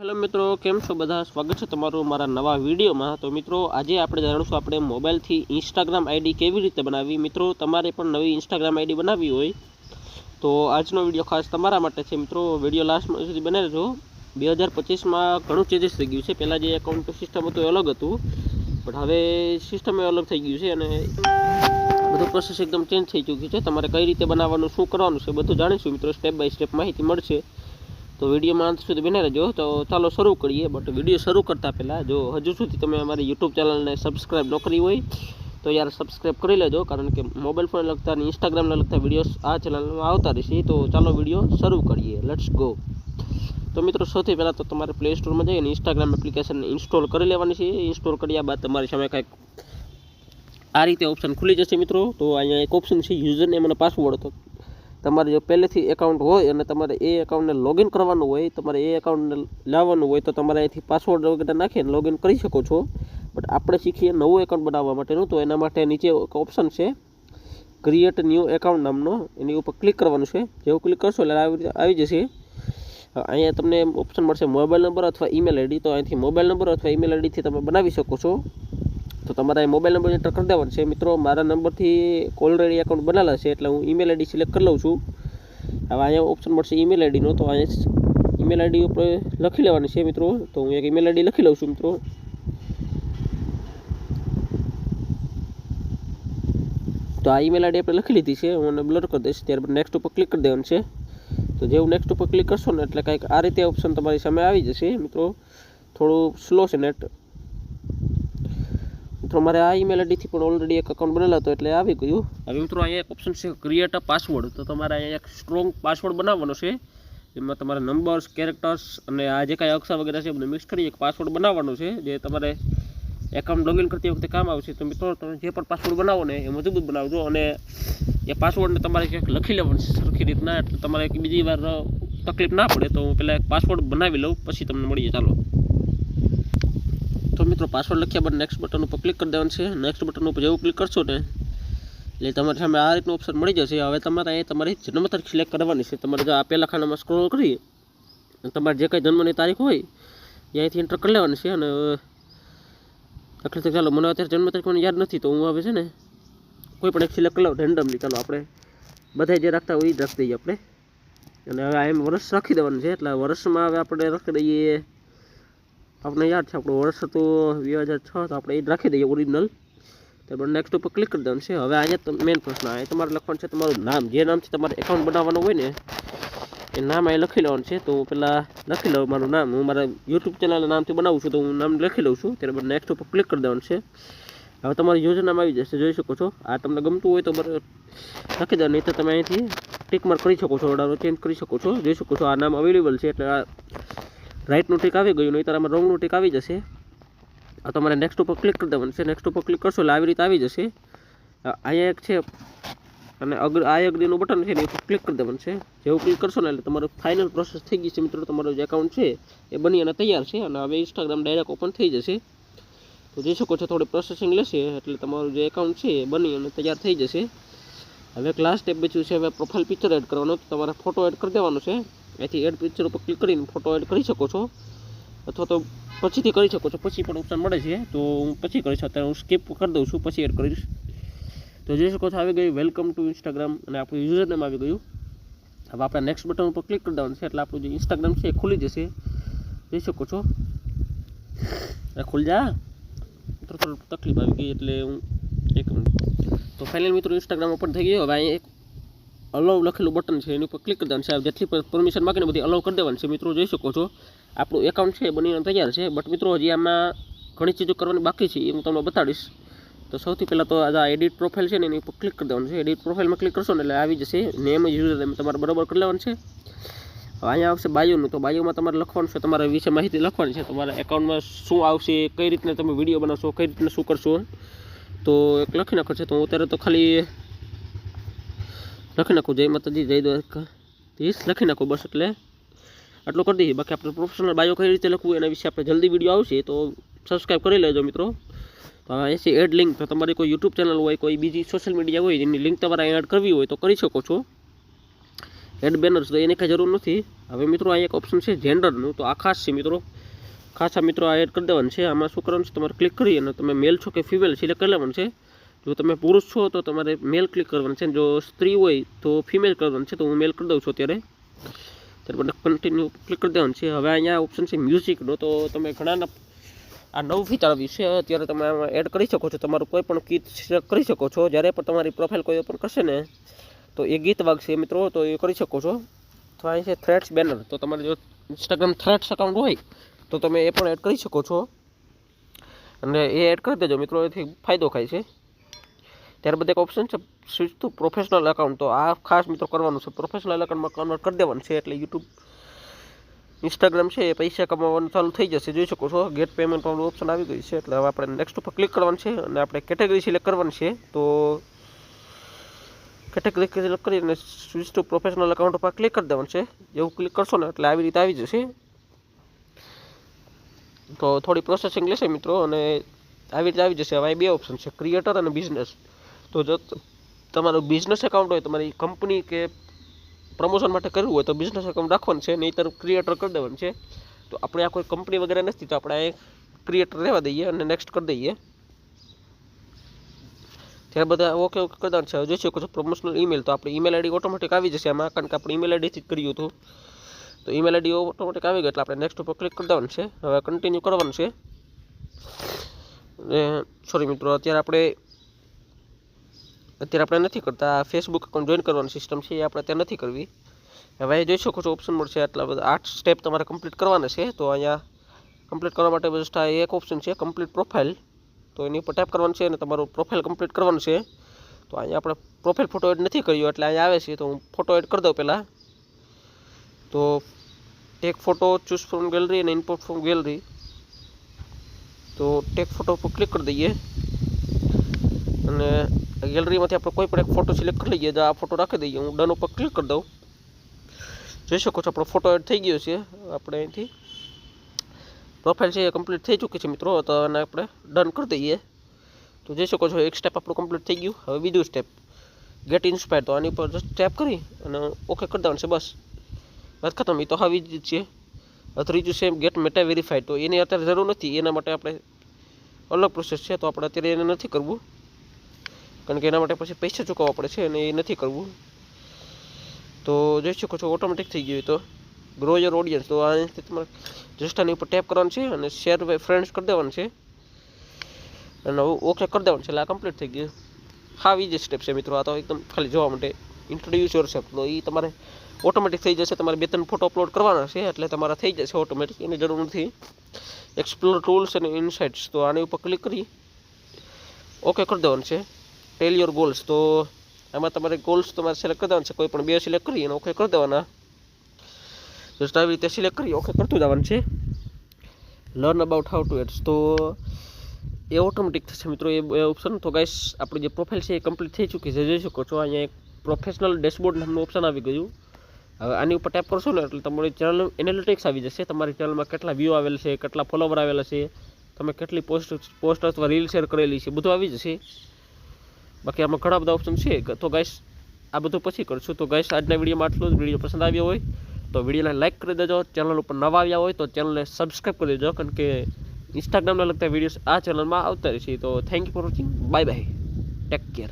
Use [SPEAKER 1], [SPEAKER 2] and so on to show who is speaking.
[SPEAKER 1] Hello મિત્રો, કેમ છો બધા? સ્વાગત છે તમારું મારા નવા વિડીયોમાં. તો મિત્રો, આજે આપણે જાણીશું આપણે મોબાઈલથી ઇન્સ્ટાગ્રામ આઈડી કેવી રીતે બનાવવી. મિત્રો, તમારે પણ નવી ઇન્સ્ટાગ્રામ આઈડી બનાવવી હોય તો આજનો વીડિયો ખાસ તમારા માટે છે. મિત્રો, વીડિયો લાસ્ટમાં સુધી બને રહેજો. બે હજાર પચીસમાં ઘણું ચેન્જીસ થઈ ગયું છે. પહેલાં જે એકાઉન્ટ સિસ્ટમ હતું એ અલગ હતું, પણ હવે સિસ્ટમ એ અલગ થઈ ગયું છે અને બધું પ્રોસેસ એકદમ ચેન્જ થઈ ચૂક્યું છે. તમારે કઈ રીતે બનાવવાનું, શું કરવાનું છે બધું જાણીશું. મિત્રો સ્ટેપ બાય સ્ટેપ માહિતી મળશે. તો વિડીયોમાં અંત સુધી બને રહેજો. તો ચાલો શરૂ કરીએ, બટ વીડિયો શરૂ કરતાં પહેલાં જો હજુ સુધી તમે અમારી યુટ્યુબ ચેનલને સબસ્ક્રાઈબ ન કરી હોય, તો યાર સબસ્ક્રાઈબ કરી લેજો, કારણ કે મોબાઈલ ફોન લગતા અને ઇન્સ્ટાગ્રામને લગતા વિડીયોઝ આ ચેનલમાં આવતા રહેશે. તો ચાલો વીડિયો શરૂ કરીએ. લેટ્સ ગો તો મિત્રો, સૌથી પહેલાં તો તમારે પ્લે સ્ટોરમાં જઈને ઇન્સ્ટાગ્રામ એપ્લિકેશન ઇન્સ્ટોલ કરી લેવાની છે. ઇન્સ્ટોલ કર્યા બાદ તમારી સામે કાંઈક આ રીતે ઓપ્શન ખુલી જશે મિત્રો. તો અહીંયા એક ઓપ્શન છે યુઝર નેમ અને પાસવર્ડ તો તમારે જો પહેલેથી એકાઉન્ટ હોય અને તમારે એ એકાઉન્ટને લોગિન કરવાનું હોય, તમારે એ એકાઉન્ટને લાવવાનું હોય તો તમારે અહીંથી પાસવર્ડ વગેરે નાખીને લોગિન કરી શકો છો. બટ આપણે શીખીએ નવું એકાઉન્ટ બનાવવા માટેનું, તો એના માટે નીચે એક ઓપ્શન છે ક્રિએટ ન્યૂ એકાઉન્ટ નામનો, એની ઉપર ક્લિક કરવાનું છે. જેવું ક્લિક કરશો એટલે આવી રીતે આવી જશે. અહીંયા તમને ઓપ્શન મળશે મોબાઈલ નંબર અથવા ઈમેલ આઈડી તો અહીંથી મોબાઈલ નંબર અથવા ઈમેલ આઈડીથી તમે બનાવી શકો છો. તો તમારા એ મોબાઈલ નંબર એન્ટર કરી દેવાનો છે. મિત્રો, મારા નંબરથી ઓલરેડી એકાઉન્ટ બનાવેલા છે એટલે હું ઈમેલ આઈડી સિલેક્ટ કરી લઉં છું. હવે અહીંયા ઓપ્શન મળશે ઈમેલ આઈડીનો તો અહીંયા ઈમેલ આઈડી ઉપર લખી લેવાની છે મિત્રો. તો હું એક ઈમેલ આઈડી લખી લઉં છું મિત્રો. તો આ ઈમેલ આઈડી આપણે લખી લીધી છે. હું એને બ્લર કરી દઈશ. ત્યારબાદ નેક્સ્ટ ઉપર ક્લિક કરી દેવાનું છે. તો જેવું નેક્સ્ટ ઉપર ક્લિક કરશો ને, એટલે કંઈક આ રીતે ઓપ્શન તમારી સામે આવી જશે. મિત્રો, થોડું સ્લો છે નેટ મિત્રો મારે આ ઈમેલ આઈડીથી પણ ઓલરેડી એક અકાઉન્ટ બનેલા હતો એટલે આવી ગયું. હવે મિત્રો અહીંયા એક ઓપ્શન છે ક્રિએટ અ પાસવર્ડ તો તમારે અહીંયા એક સ્ટ્રોંગ પાસવર્ડ બનાવવાનો છે. એમાં તમારા નંબર્સ કેરેક્ટર્સ અને આ જે કાંઈ અક્ષર વગેરે છે એમને મિક્સ કરી એક પાસવર્ડ બનાવવાનો છે. જે તમારે એકાઉન્ટ લોગિન કરતી વખતે કામ આવશે. તો મિત્રો તમે જે પણ પાસવર્ડ બનાવો ને એ મજબૂત બનાવજો અને એ પાસવર્ડને તમારે ક્યાંક લખી લેવાનું છે સરખી રીતના. એટલે તમારે બીજી વાર તકલીફ ના પડે તો હું પહેલાં એક પાસવર્ડ બનાવી લઉં, પછી તમને મળીએ. ચાલો. તો મિત્રો પાસવર્ડ લખ્યા બાદ નેક્સ્ટ બટન ઉપર ક્લિક કરી દેવાનું છે. નેક્સ્ટ બટન ઉપર જેવું ક્લિક કરશો ને, એટલે તમારી સામે આ રીતનું ઓપ્શન મળી જશે. હવે તમારે અહીં તમારી જન્મ તારીખ સિલેક્ટ કરવાની છે. તમારે જો આ પહેલા ખાનામાં સ્ક્રોલ કરી તમારે જે કંઈ જન્મની તારીખ હોય અહીંથી એન્ટર કરી લેવાની છે. અને દાખલા તરીકે ચાલો, મને અત્યારે જન્મ તારીખ મને યાદ નથી, તો હું આવે છે ને, કોઈ પણ એક સિલેક્ટ કરી લઉં રેન્ડમલી ચાલો, આપણે બધા જે રાખતા હોય એ જ રાખી દઈએ આપણે. અને હવે આ એમ વર્ષ રાખી દેવાનું છે. એટલે વર્ષમાં હવે આપણે રાખી દઈએ આપણે યાદ છે, આપણું વર્ષ હતું બે હજાર છ, તો આપણે એ જ રાખી દઈએ ઓરિજિનલ ત્યારબાદ નેક્સ્ટ ઉપર ક્લિક કરી દેવાનું છે. હવે અહીંયા મેઇન પ્રશ્ન અહીંયા તમારે લખવાનું છે, તમારું નામ. જે નામથી તમારે એકાઉન્ટ બનાવવાનું હોય ને, એ નામ અહીં લખી લેવાનું છે. તો પહેલાં લખી લઉં મારું નામ. હું મારા યુટ્યુબ ચેનલના નામથી બનાવું છું, તો હું નામ લખી લઉં છું. ત્યારબાદ નેક્સ્ટ ઉપર ક્લિક કરી દેવાનું છે. હવે તમારું યોજનામાં આવી જશે, જોઈ શકો છો. આ તમને ગમતું હોય તો મારે લખી દો, નહીં તો તમે અહીંથી ટિક કરી શકો છો ઓર્ડર ચેન્જ કરી શકો છો. જોઈ શકો છો, આ નામ અવેલેબલ છે, એટલે આ રાઈટનું ટીક આવી ગયું નહીં આમાં રોંગનું ટીક આવી જશે. આ તમારે નેક્સ્ટ ઉપર ક્લિક કરી દેવાનું છે. નેક્સ્ટ ઉપર ક્લિક કરશો એટલે આવી રીતે આવી જશે. અહીંયા એક છે અને અગ્ર, આ અગ્રીનું બટન છે ને એ ઉપર ક્લિક કરી દેવાનું છે. જેવું ક્લિક કરશો ને એટલે તમારું ફાઇનલ પ્રોસેસ થઈ ગઈ છે મિત્રો. તમારું જે એકાઉન્ટ છે એ બની અને તૈયાર છે અને હવે ઇન્સ્ટાગ્રામ ડાયરેક્ટ ઓપન થઈ જશે. તો જોઈ શકો છો થોડી પ્રોસેસિંગ લેશે એટલે તમારું જે એકાઉન્ટ છે એ બની અને તૈયાર થઈ જશે. હવે ક્લાસ સ્ટેપ બચ્યું છે, હવે પ્રોફાઇલ પિક્ચર એડ કરવાનો. તમારે ફોટો એડ કરી દેવાનો છે. અહીંથી એડ પિક્ચર ઉપર ક્લિક કરીને ફોટો એડ કરી શકો છો. અથવા તો પછીથી કરી શકો છો. પછી પણ ઓપ્શન મળે છે. તો હું પછી કરીશ. અત્યારે હું સ્કીપ કરી દઉં છું. પછી એડ કરીશ. તો જોઈ શકો છો, આવી ગયું. વેલકમ ટુ ઇન્સ્ટાગ્રામ અને આપણું યુઝર નેમ આવી ગયું. હવે આપણે નેક્સ્ટ બટન ઉપર ક્લિક કરી દેવાનું છે. એટલે આપણું જે ઇન્સ્ટાગ્રામ છે એ ખુલી જશે. જોઈ શકો છો. ખુલ જા. થોડું તકલીફ આવી ગઈ એટલે હું એક મિનિટ તો ફાઇનલ મિત્રો ઇન્સ્ટાગ્રામ ઓપન થઈ ગયો. હવે અહીંયા એક અલાઉ લખેલું બટન છે, એની ઉપર ક્લિક કરી દેવાનું સાહેબ જેટલી પરમિશન માગીને બધી અલાઉ કરી દેવાની છે. મિત્રો, જોઈ શકો છો, આપણું એકાઉન્ટ છે બનીને તૈયાર છે. બટ મિત્રો, હજી આમાં ઘણી ચીજો કરવાની બાકી છે, એ હું તમને બતાડીશ. તો સૌથી પહેલાં તો આ એડિટ પ્રોફાઇલ છે ને, એની ઉપર ક્લિક કરી દેવાનું છે. એડિટ પ્રોફાઇલમાં ક્લિક કરશો ને, એટલે આવી જશે. નેમ યુઝર તમે તમારે બરાબર કરી લેવાનું છે. અહીંયા આવશે બાયોનું તો બાયોમાં તમારે લખવાનું છે, તમારા વિશે માહિતી લખવાની છે. તમારા એકાઉન્ટમાં શું આવશે, કઈ રીતના તમે વીડિયો બનાવશો, કઈ રીતના શું કરશો. તો એક લખી નાખો છે. તો હું અત્યારે તો ખાલી લખી નાખું, જય માતાજી, જય દ્વારકાધીશ. લખી નાખું બસ એટલે. આટલું કરી દઈએ. બાકી આપણે પ્રોફેશનલ બાયો કઈ રીતે લખવું એના વિશે આપણે જલ્દી વીડિયો આવશે તો સબસ્ક્રાઈબ કરી લેજો મિત્રો. તો છે એડ લિંક તો તમારી કોઈ યુટ્યુબ ચેનલ હોય, કોઈ બીજી સોશિયલ મીડિયા હોય, એની લિંક તમારે એડ કરવી હોય તો કરી શકો છો. એડ બેનર્સ તો એની કાંઈ જરૂર નથી. હવે મિત્રો આ એક ઓપ્શન છે જેન્ડરનું તો આ ખાસ છે મિત્રો. ખાસ આ મિત્રો આ એડ કરી દેવાનું છે. આમાં શું કરવાનું છે? તમારે ક્લિક કરી અને તમે મેલ છો કે ફિમેલ સિલેક્ટ કરી લેવાનું છે. જો તમે પુરુષ છો તો તમારે મેલ ક્લિક કરવાનું છે જો સ્ત્રી હોય તો ફિમેલ કરવાનું છે, તો હું મેલ કરી દઉં છું અત્યારે. ત્યારબાદ કન્ટિન્યુ ક્લિક કરી દેવાનું છે. હવે અહીંયા ઓપ્શન છે મ્યુઝિકનો તો તમે ઘણાના આ નવું ફીચર આવ્યું છે અત્યારે તમે આમાં એડ કરી શકો છો. તમારું કોઈ પણ ગીત કરી શકો છો. જ્યારે પણ તમારી પ્રોફાઇલ કોઈ ઓપન કરશે ને, તો એ ગીત વાગશે મિત્રો, તો એ કરી શકો છો. અથવા અહીં છે થ્રેડ્સ બેનર તો તમારે જો ઇન્સ્ટાગ્રામ થ્રેડ્સ અકાઉન્ટ હોય, તો તમે એ પણ એડ કરી શકો છો. અને એ એડ કરી દેજો મિત્રો, એથી ફાયદો થાય છે. ત્યારબાદ એક ઓપ્શન છે સ્વિચ ટુ પ્રોફેશનલ એકાઉન્ટ તો આ ખાસ મિત્રો કરવાનું છે પ્રોફેશનલ એકાઉન્ટમાં કન્વર્ટ કરી દેવાનું છે, એટલે યુટ્યુબ ઇન્સ્ટાગ્રામ છે, એ પૈસા કમાવાનું ચાલુ થઈ જશે, જોઈ શકો છો. ગેટ પેમેન્ટ વાળું ઓપ્શન આવી ગયું છે, એટલે હવે આપણે નેક્સ્ટ ઉપર ક્લિક કરવાનું છે, અને આપણે કેટેગરી સિલેક્ટ કરવાની છે. તો કેટેગરી સિલેક્ટ કરીને સ્વિચ ટુ પ્રોફેશનલ એકાઉન્ટ ઉપર ક્લિક કરી દેવાનું છે. એવું ક્લિક કરશો ને, એટલે આવી રીતે આવી જશે. તો થોડી પ્રોસેસિંગ લેશે મિત્રો, અને આવી રીતે આવી જશે. હવે બે ઓપ્શન છે ક્રિએટર અને બિઝનેસ તો જો તમારું બિઝનેસ એકાઉન્ટ હોય, તમારી કંપની કે પ્રમોશન માટે કરવું હોય, તો બિઝનેસ એકાઉન્ટ રાખવાનું છે, નહીંતર ક્રિએટર કરી દેવાનું છે. તો આપણે આ કોઈ કંપની વગેરે નથી, તો આપણે એ ક્રિએટર રહેવા દઈએ અને નેક્સ્ટ કરી દઈએ. ત્યારે બધા ઓકે ઓકે કરી દેવાનું છે. જોઈ શકો છો પ્રમોશનલ ઈમેલ તો આપણે ઈમેલ આઈડી ઓટોમેટિક આવી જશે આમાં, કારણ કે આપણે ઈમેલ આઈડીથી જ કર્યું હતું. તો ઈમેલ આઈડી ઓટોમેટિક આવી ગયો, એટલે આપણે નેક્સ્ટ ઉપર ક્લિક કરી દેવાનું છે. હવે કન્ટિન્યુ કરવાનું છે. સોરી મિત્રો, અત્યારે આપણે અત્યારે આપણે નથી કરતા. ફેસબુક અકાઉન્ટ જોઈન કરવાની સિસ્ટમ છે, એ આપણે ત્યાં નથી કરવી. હવે અહીં જોઈ શકો છો ઓપ્શન મળશે. આટલા બધા, આઠ સ્ટેપ તમારે કમ્પ્લીટ કરવાના છે. તો અહીંયા કમ્પ્લીટ કરવા માટે જસ્ટ આ એક ઓપ્શન છે કમ્પ્લીટ પ્રોફાઇલ તો એની ઉપર ટેપ કરવાનું છે અને તમારું પ્રોફાઇલ કમ્પ્લીટ કરવાનું છે. તો અહીંયા આપણે પ્રોફાઇલ ફોટો એડ નથી કર્યો, એટલે અહીંયા આવે છે. તો હું ફોટો એડ કરી દઉં પહેલાં. તો take photo choose from gallery અને ઇનપુટ ફ્રોમ ગેલેરી તો ટેક ફોટો ઉપર ક્લિક કરી દઈએ. અને ગેલેરીમાંથી આપણે કોઈ પણ એક ફોટો સિલેક્ટ કરી લઈએ તો આ ફોટો રાખી દઈએ. હું ડન ઉપર ક્લિક કરી દઉં. જોઈ શકો છો, આપણો ફોટો એડ થઈ ગયો છે. આપણે અહીંથી પ્રોફાઇલ છે એ કમ્પ્લીટ થઈ ચૂકી છે મિત્રો. તો આને આપણે ડન કરી દઈએ. તો જોઈ શકો છો, એક સ્ટેપ આપણું કમ્પ્લીટ થઈ ગયું. હવે બીજું સ્ટેપ ગેટ ઇન્સ્પાયર તો આની ઉપર જસ્ટ ટેપ કરી અને ઓકે કરી દેવાનું છે, બસ. વાત ખતમ. એ તો આવી જ છે. ત્રીજું છે ગેટ મેટા વેરીફાઈડ તો એની અત્યારે જરૂર નથી. એના માટે આપણે અલગ પ્રોસેસ છે. તો આપણે અત્યારે એને નથી કરવું. કારણ કે એના માટે પછી પૈસા ચૂકવવા પડે છે અને એ નથી કરવું. તો જોઈ શકો છો ઓટોમેટિક થઈ ગયું તો. ગ્રો યોર ઓડિયન્સ તો આ તમારે જસ્ટ આની ઉપર ટેપ કરવાનું છે અને શેર ફ્રેન્ડ્સ કરી દેવાનું છે. અને ઓકે કરી દેવાનું છે, એટલે આ કમ્પ્લીટ થઈ ગયું. હા ઈજી સ્ટેપ છે મિત્રો, આ તો એકદમ ખાલી જોવા માટે. ઇન્ટ્રોડ્યુસ યોર સેલ્ફ તો એ તમારે ઓટોમેટિક થઈ જશે, તમારે બે ત્રણ ફોટો અપલોડ કરવાના છે, એટલે તમારા થઈ જશે ઓટોમેટિક એની જરૂર નથી. એક્સપ્લોર ટૂલ્સ અને ઇનસાઇટ્સ તો આની ઉપર ક્લિક કરી. ઓકે કરી દેવાનું છે. ટેલ યોર ગોલ્સ તો આમાં તમારે ગોલ્સ તમારે સિલેક્ટ કરી દેવાના છે, કોઈ પણ બે સિલેક્ટ કરી અને ઓકે કરી દેવાના. જસ્ટ આવી રીતે સિલેક્ટ કરી ઓકે કરતું જવાનું છે. Learn about how to ads તો એ ઓટોમેટિક થશે મિત્રો, એ ઓપ્શન તો ગાઈસ આપણી જે પ્રોફાઇલ છે એ કમ્પ્લીટ થઈ ચૂકી છે, જોઈ શકો છો, અહીંયા એક પ્રોફેશનલ ડેશબોર્ડ નામનું ઓપ્શન આવી ગયું. હવે આની ઉપર ટેપ કરશો ને, એટલે તમારી ચેનલ એનાલિટિક્સ આવી જશે. તમારી ચેનલમાં કેટલા વ્યૂ આવેલ છે, કેટલા ફોલોવર આવેલા છે, તમે કેટલી પોસ્ટ પોસ્ટ અથવા રીલ શેર કરેલી છે, બધું આવી જશે. બાકી આમાં ઘણા બધા ઓપ્શન છે. તો ગાઈસ આ બધું પછી કરશું. તો ગાઈસ આજના વિડીયોમાં આટલું જ. વીડિયો પસંદ આવ્યો હોય, તો વિડીયોને લાઇક કરી દેજો. ચેનલ ઉપર નવા આવ્યા હોય, તો ચેનલને સબસ્ક્રાઈબ કરી દેજો. કારણ કે ઇન્સ્ટાગ્રામને લગતા વિડીયોઝ આ ચેનલમાં આવતા રહેશે તો thank you for watching bye bye take care